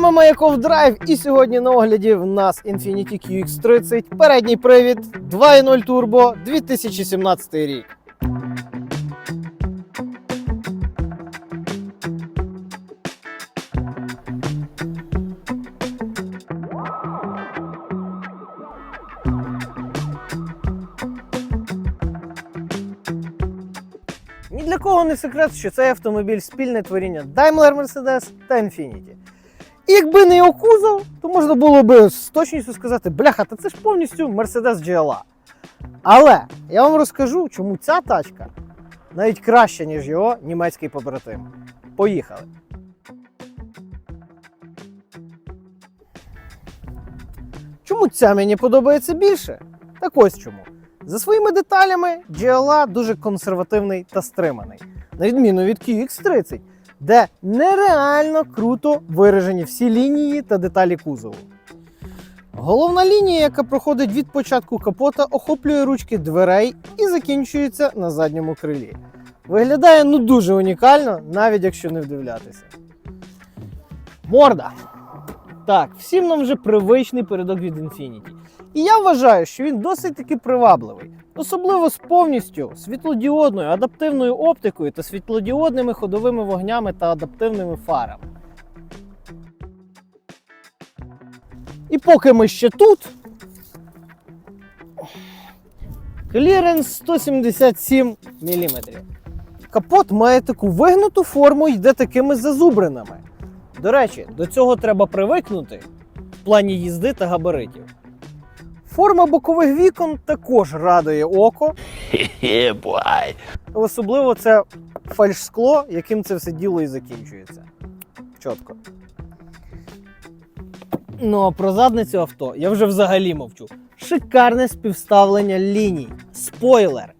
вами Маяков Драйв, і сьогодні на огляді в нас Infiniti QX30, передній привід 2.0 Turbo 2017 рік. Ні для кого не секрет, що цей автомобіль спільне творіння Daimler Mercedes та Infiniti. Якби не його кузов, то можна було би з точністю сказати, бляха, та це ж повністю Mercedes GLA. Але я вам розкажу, чому ця тачка навіть краща, ніж його німецький побратим. Поїхали. Чому ця мені подобається більше? Так ось чому. За своїми деталями GLA дуже консервативний та стриманий, на відміну від QX30, де нереально круто виражені всі лінії та деталі кузову. Головна лінія, яка проходить від початку капота, охоплює ручки дверей і закінчується на задньому крилі. Виглядає ну дуже унікально, навіть якщо не вдивлятися. Морда. Так, всім нам вже привичний передок від Infiniti. І я вважаю, що він досить таки привабливий, особливо з повністю світлодіодною адаптивною оптикою та світлодіодними ходовими вогнями та адаптивними фарами. І поки ми ще тут. Кліренс 177 мм. Капот має таку вигнуту форму йде такими зазубринами. До речі, до цього треба привикнути в плані їзди та габаритів. Форма бокових вікон також радує око, особливо це фальшскло, яким це все діло і закінчується. Чітко. Ну а про задницю авто я вже взагалі мовчу. Шикарне співставлення ліній, спойлер,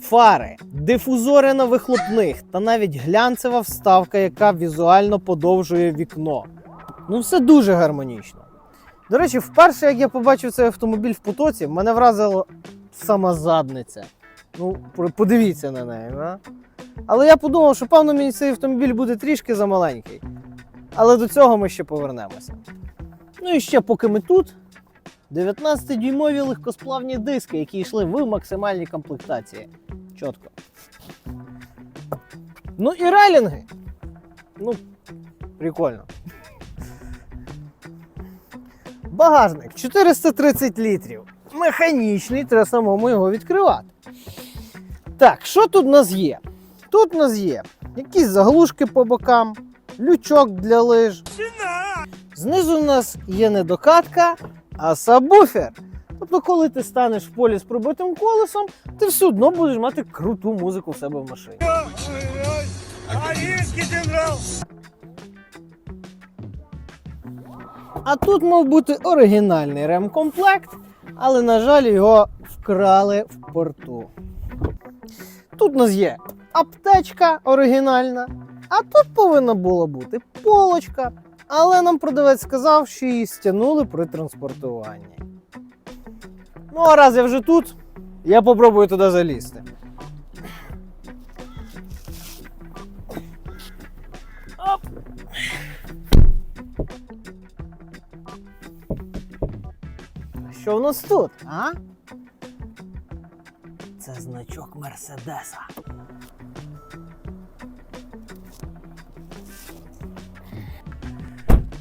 фари, дифузори на вихлопних та навіть глянцева вставка, яка візуально подовжує вікно. Ну, все дуже гармонічно. До речі, вперше, як я побачив цей автомобіль в потоці, мене вразила сама задниця. Ну, подивіться на неї. А? Але я подумав, що певно мені цей автомобіль буде трішки замаленький. Але до цього ми ще повернемося. Ну і ще поки ми тут, 19-дюймові легкосплавні диски, які йшли в максимальній комплектації. Чітко. Ну і райлінги. Ну, прикольно. Багажник 430 літрів. Механічний, треба самому його відкривати. Так, що тут у нас є? Тут у нас є якісь заглушки по бокам, лючок для лиж. Знизу у нас є не докатка, а сабвуфер. Тобто, коли ти станеш в полі з пробитим колесом, ти все одно будеш мати круту музику в себе в машині. А тут мав бути оригінальний ремкомплект, але, на жаль, його вкрали в порту. Тут у нас є аптечка оригінальна, а тут повинна була бути полочка. Але нам продавець сказав, що її стягнули при транспортуванні. Ну, а раз я вже тут, я попробую туди залізти. Що в нас тут, а? Це значок Мерседеса.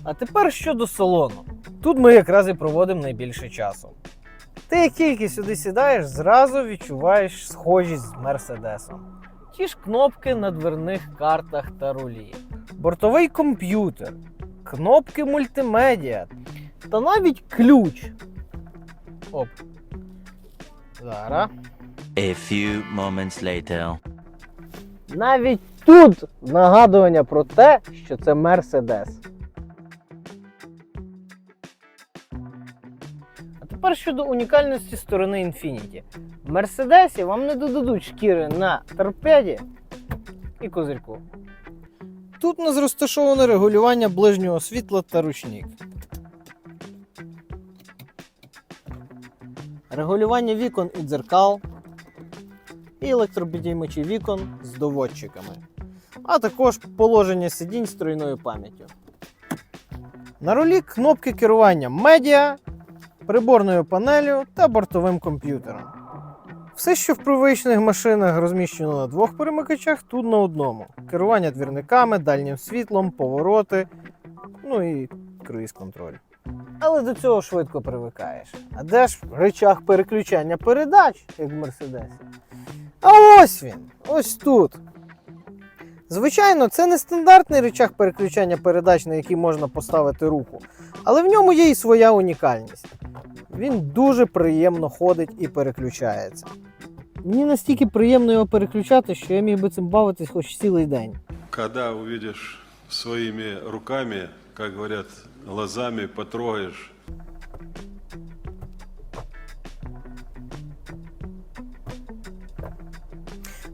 А тепер щодо салону. Тут ми якраз і проводимо найбільше часу. Ти як тільки сюди сідаєш, зразу відчуваєш схожість з Мерседесом. Ті ж кнопки на дверних картах та рулі, бортовий комп'ютер, кнопки мультимедіа та навіть ключ. Оп. Зараз. A few moments later. Навіть тут нагадування про те, що це Мерседес. А тепер щодо унікальності сторони Infiniti. В Мерседесі вам не додадуть шкіри на торпеді і козирьку. Тут у нас розташоване регулювання ближнього світла та ручник. Регулювання вікон і дзеркал, і електропідіймачі вікон з доводчиками, а також положення сидінь з тройною пам'яттю. На рулі кнопки керування медіа, приборною панелю та бортовим комп'ютером. Все, що в привичних машинах розміщено на двох перемикачах, тут на одному. Керування двірниками, дальнім світлом, повороти, ну і круїз-контроль. Але до цього швидко привикаєш. А де ж рычаг переключання передач, як в Мерседесі? А ось він, ось тут. Звичайно, це не стандартний рычаг переключання передач, на який можна поставити руку, але в ньому є і своя унікальність. Він дуже приємно ходить і переключається. Мені настільки приємно його переключати, що я міг би цим бавитись хоч цілий день. Когда увидишь своими руками, как говорят, глазами потрогаешь,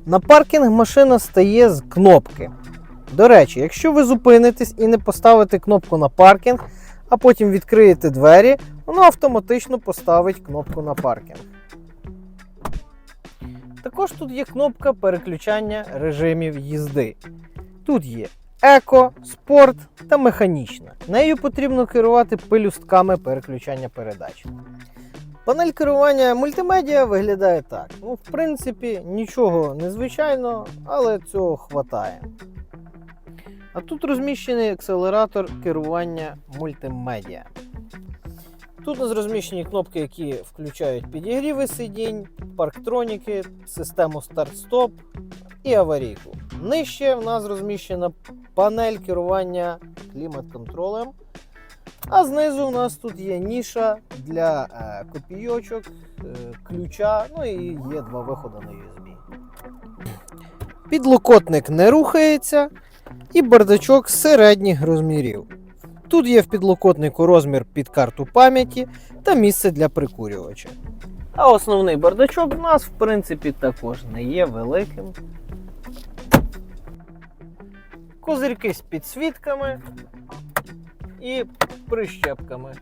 На паркінг машина стає з кнопки. До речі, якщо ви зупинитесь і не поставите кнопку на паркінг, а потім відкриєте двері, воно автоматично поставить кнопку на паркінг. Також тут є кнопка переключання режимів їзди. Тут є еко, спорт та механічна. Нею потрібно керувати пелюстками переключання передач. Панель керування мультимедіа виглядає так. Ну, в принципі, нічого незвичайного, але цього хватає. А тут розміщений акселератор керування мультимедіа. Тут у нас розміщені кнопки, які включають підігріви сидінь, парктроніки, систему старт-стоп і аварійку. Нижче в нас розміщена панель керування клімат-контролем. А знизу у нас тут є ніша для е, копійочок, е, ключа, ну і є два виходи на USB. Підлокотник не рухається і бардачок середніх розмірів. Тут є в підлокотнику розмір під карту пам'яті та місце для прикурювача. А основний бардачок у нас, в принципі, також не є великим. Козирки з підсвітками і прищепками.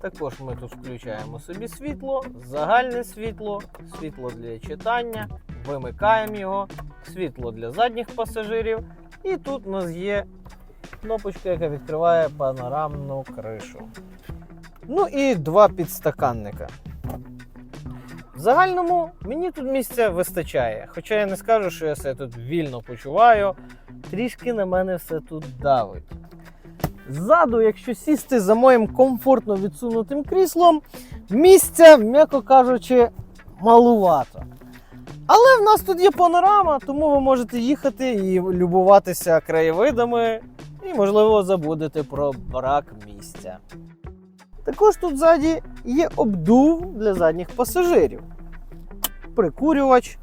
Також ми тут включаємо собі світло, загальне світло, світло для читання, вимикаємо його, світло для задніх пасажирів. І тут у нас є кнопочка, яка відкриває панорамну кришу. Ну і два підстаканника. В загальному мені тут місця вистачає. Хоча я не скажу, що я себе тут вільно почуваю. Трішки на мене все тут давить. Ззаду, якщо сісти за моїм комфортно відсунутим кріслом, місця, м'яко кажучи, малувато. Але в нас тут є панорама, тому ви можете їхати і любуватися краєвидами, і, можливо, забудете про брак місця. Також тут ззаді є обдув для задніх пасажирів. Прикурювач,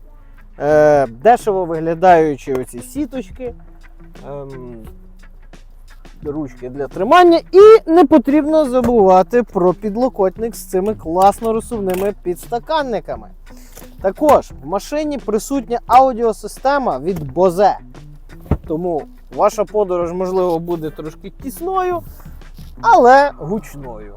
е, дешево виглядаючі оці сіточки. Ем, ручки для тримання. І не потрібно забувати про підлокотник з цими класно розсувними підстаканниками. Також в машині присутня аудіосистема від Bose. Тому ваша подорож, можливо, буде трошки тісною, але гучною.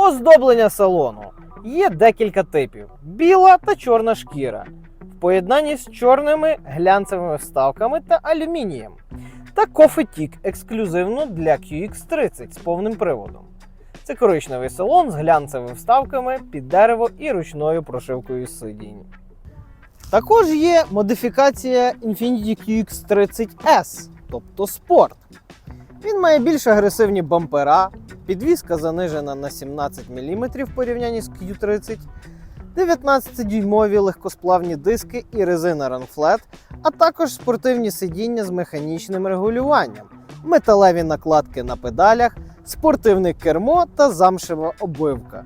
Оздоблення салону. Є декілька типів: біла та чорна шкіра. В поєднанні з чорними глянцевими вставками та алюмінієм та Tick ексклюзивно для QX30 з повним приводом. Це коричневий салон з глянцевими вставками під дерево і ручною прошивкою сидінь. Також є модифікація Infiniti QX30S, тобто спорт. Він має більш агресивні бампера, підвізка занижена на 17 мм в порівнянні з Q30, 19-дюймові легкосплавні диски і резина Runflat, а також спортивні сидіння з механічним регулюванням, металеві накладки на педалях, спортивне кермо та замшева обвивка.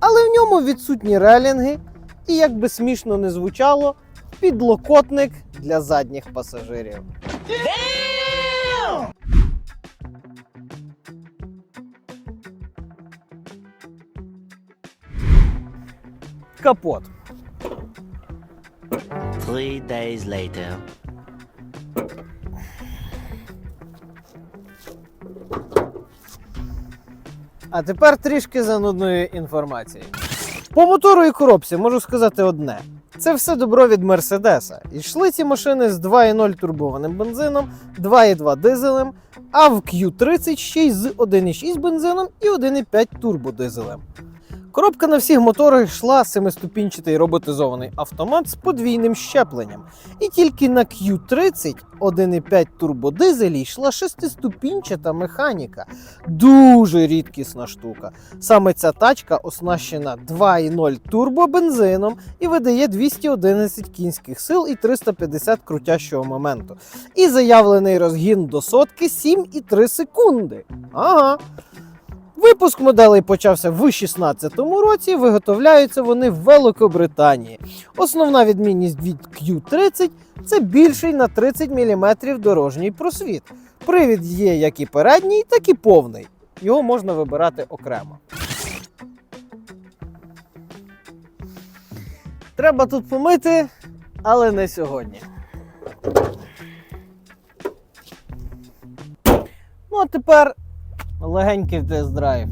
Але в ньому відсутні релінги і, як би смішно не звучало, підлокотник для задніх пасажирів. Капот. Three days later. А тепер трішки занудної інформації. По мотору і коробці можу сказати одне: Це все добро від Мерседеса. І йшли ці машини з 2.0 турбованим бензином, 2.2 дизелем, а в Q30 ще й з 1.6 бензином і 1.5 турбодизелем. Коробка на всіх моторах йшла семиступінчатий роботизований автомат з подвійним щепленням. І тільки на Q30 1.5 турбодизелі йшла шестиступінчата механіка. Дуже рідкісна штука. Саме ця тачка оснащена 2.0 турбобензином і видає 211 кінських сил і 350 крутящого моменту. І заявлений розгін до сотки 7,3 секунди. Ага. Випуск моделей почався в 2016 році. Виготовляються вони в Великобританії. Основна відмінність від Q30 це більший на 30 мм дорожній просвіт. Привід є як і передній, так і повний. Його можна вибирати окремо. Треба тут помити, але не сьогодні. Ну, а тепер легенький тест-драйв.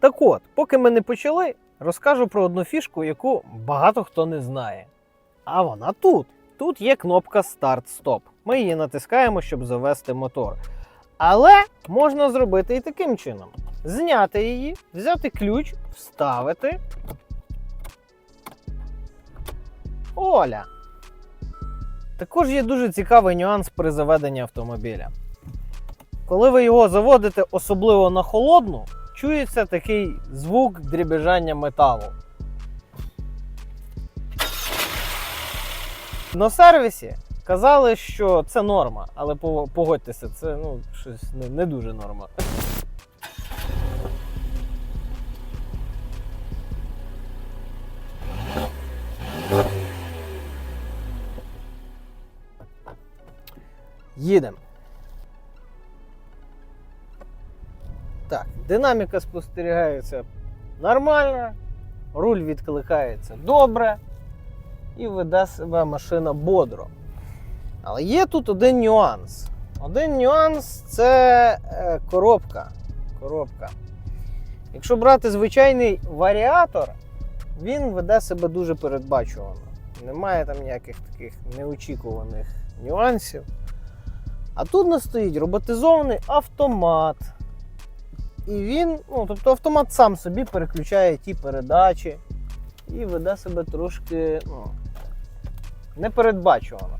Так от, поки ми не почали, розкажу про одну фішку, яку багато хто не знає. А вона тут. Тут є кнопка старт-стоп. Ми її натискаємо, щоб завести мотор. Але можна зробити і таким чином: зняти її, взяти ключ, вставити. Оля. Також є дуже цікавий нюанс при заведенні автомобіля. Коли ви його заводите, особливо на холодну, чується такий звук дрібежання металу. На сервісі казали, що це норма, але погодьтеся, це ну, щось не, дуже норма. Їдемо. Так, динаміка спостерігається нормально, руль відкликається добре і веде себе машина бодро. Але є тут один нюанс. Один нюанс це е, коробка. коробка. Якщо брати звичайний варіатор, він веде себе дуже передбачувано. Немає там ніяких таких неочікуваних нюансів. А тут нас стоїть роботизований автомат. І він, ну, тобто автомат сам собі переключає ті передачі і веде себе трошки ну, непередбачувано.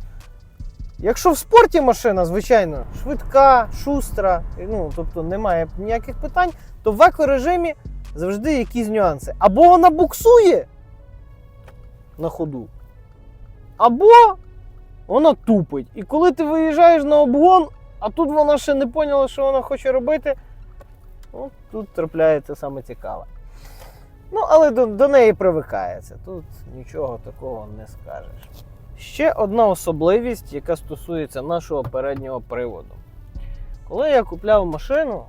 Якщо в спорті машина, звичайно, швидка, шустра, ну, тобто немає ніяких питань, то в еко-режимі завжди якісь нюанси. Або вона буксує на ходу, або вона тупить. І коли ти виїжджаєш на обгон, а тут вона ще не поняла, що вона хоче робити, ну, тут трапляється саме цікаве. Ну, але до, до неї привикається. Тут нічого такого не скажеш. Ще одна особливість, яка стосується нашого переднього приводу. Коли я купляв машину,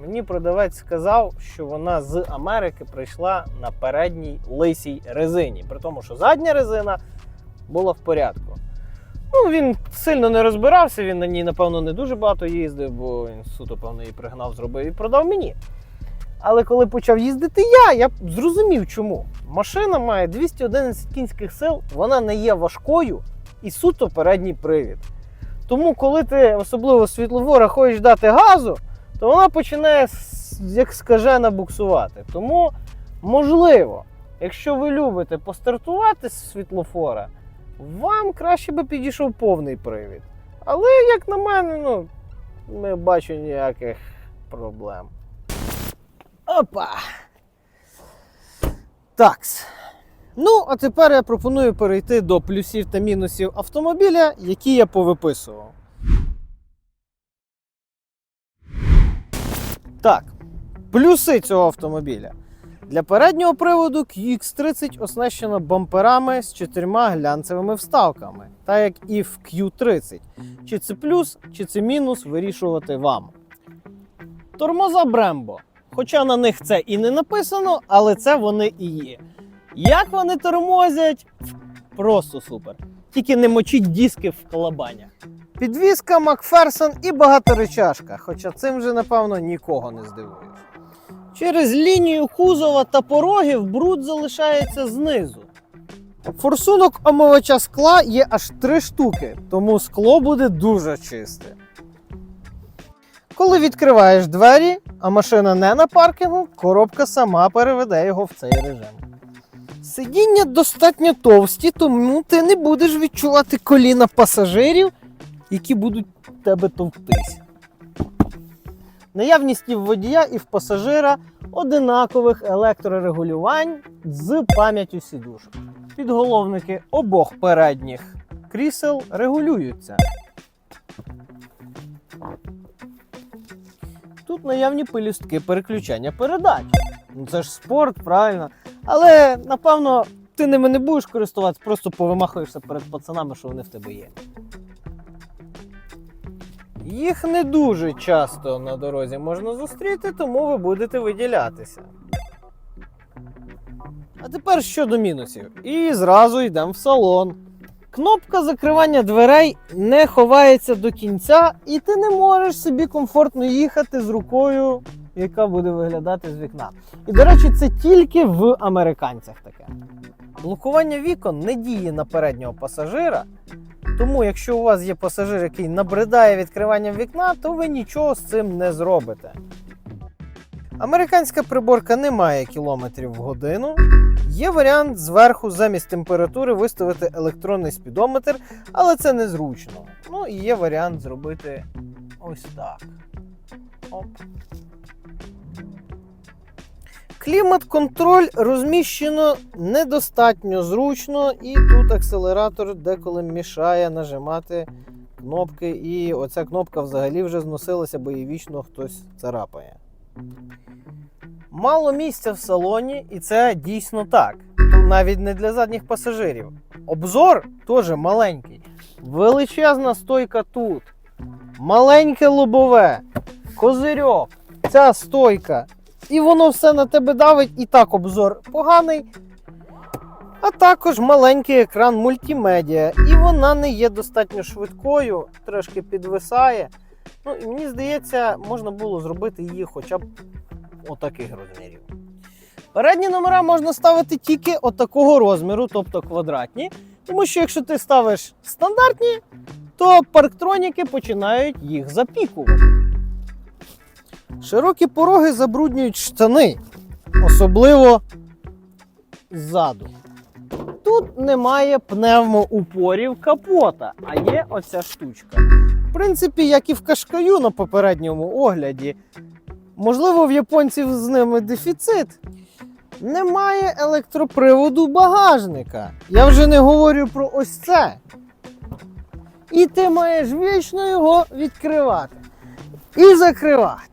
мені продавець сказав, що вона з Америки прийшла на передній лисій резині. При тому, що задня резина була в порядку. Ну, він сильно не розбирався, він на ній, напевно, не дуже багато їздив, бо він суто, певно, її пригнав, зробив і продав мені. Але коли почав їздити я, я зрозумів, чому. Машина має 211 кінських сил, вона не є важкою і суто передній привід. Тому, коли ти особливо світловора хочеш дати газу, то вона починає як скажена буксувати. Тому, можливо, якщо ви любите постартувати з світлофора, вам краще би підійшов повний привід. Але, як на мене, ну, не бачу ніяких проблем. Опа! Такс. Ну, а тепер я пропоную перейти до плюсів та мінусів автомобіля, які я повиписував. Так, плюси цього автомобіля. Для переднього приводу QX30 оснащено бамперами з чотирма глянцевими вставками, так як і в Q30. Чи це плюс, чи це мінус, вирішувати вам. Тормоза Brembo. Хоча на них це і не написано, але це вони і є. Як вони тормозять? Просто супер. Тільки не мочіть диски в колобанях. Підвізка Макферсон і багаторечашка, хоча цим вже, напевно, нікого не здивуєш. Через лінію кузова та порогів бруд залишається знизу. Форсунок омивача скла є аж три штуки, тому скло буде дуже чисте. Коли відкриваєш двері, а машина не на паркінгу, коробка сама переведе його в цей режим. Сидіння достатньо товсті, тому ти не будеш відчувати коліна пасажирів, які будуть в тебе товктись. Наявність в водія, і в пасажира одинакових електрорегулювань з пам'яттю сідушок. Підголовники обох передніх крісел регулюються. Тут наявні пелюстки переключання передач. Ну це ж спорт, правильно. Але напевно ти ними не будеш користуватися, просто повимахуєшся перед пацанами, що вони в тебе є. Їх не дуже часто на дорозі можна зустріти, тому ви будете виділятися. А тепер щодо мінусів. І зразу йдемо в салон. Кнопка закривання дверей не ховається до кінця, і ти не можеш собі комфортно їхати з рукою, яка буде виглядати з вікна. І, до речі, це тільки в американцях таке. Блокування вікон не діє на переднього пасажира, тому якщо у вас є пасажир, який набридає відкриванням вікна, то ви нічого з цим не зробите. Американська приборка не має кілометрів в годину. Є варіант зверху замість температури виставити електронний спідометр, але це незручно. Ну і є варіант зробити ось так. Оп. Клімат-контроль розміщено недостатньо зручно, і тут акселератор деколи мішає нажимати кнопки, і оця кнопка взагалі вже зносилася, бо її вічно хтось царапає. Мало місця в салоні, і це дійсно так. Навіть не для задніх пасажирів. Обзор теж маленький. Величезна стойка тут. Маленьке лобове, козирьок, ця стойка. І воно все на тебе давить, і так обзор поганий. А також маленький екран мультимедіа. І вона не є достатньо швидкою, трошки підвисає. Ну і мені здається, можна було зробити її хоча б отаких розмірів. Передні номера можна ставити тільки отакого розміру, тобто квадратні. Тому що якщо ти ставиш стандартні, то парктроніки починають їх запікувати. Широкі пороги забруднюють штани, особливо ззаду. Тут немає пневмоупорів капота, а є оця штучка. В принципі, як і в кашкаю на попередньому огляді, можливо, в японців з ними дефіцит. Немає електроприводу багажника. Я вже не говорю про ось це. І ти маєш вічно його відкривати і закривати.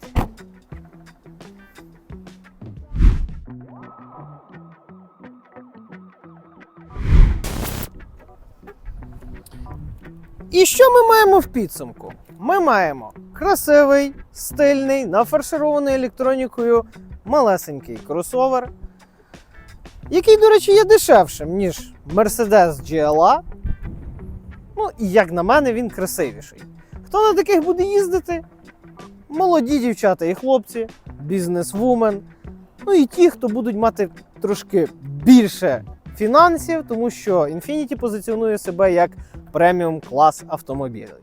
І що ми маємо в підсумку? Ми маємо красивий, стильний, нафарширований електронікою малесенький кросовер, який, до речі, є дешевшим, ніж Mercedes GLA. Ну, і як на мене, він красивіший. Хто на таких буде їздити? Молоді дівчата і хлопці, бізнесвумен. Ну і ті, хто будуть мати трошки більше фінансів, тому що Infiniti позиціонує себе як преміум клас автомобілів.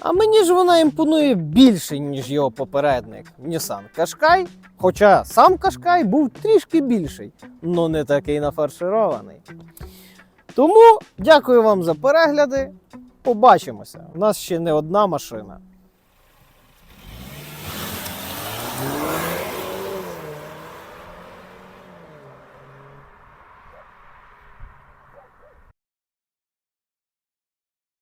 А мені ж вона імпонує більше, ніж його попередник Nissan Qashqai. Хоча сам Qashqai був трішки більший, але не такий нафарширований. Тому дякую вам за перегляди. Побачимося. У нас ще не одна машина.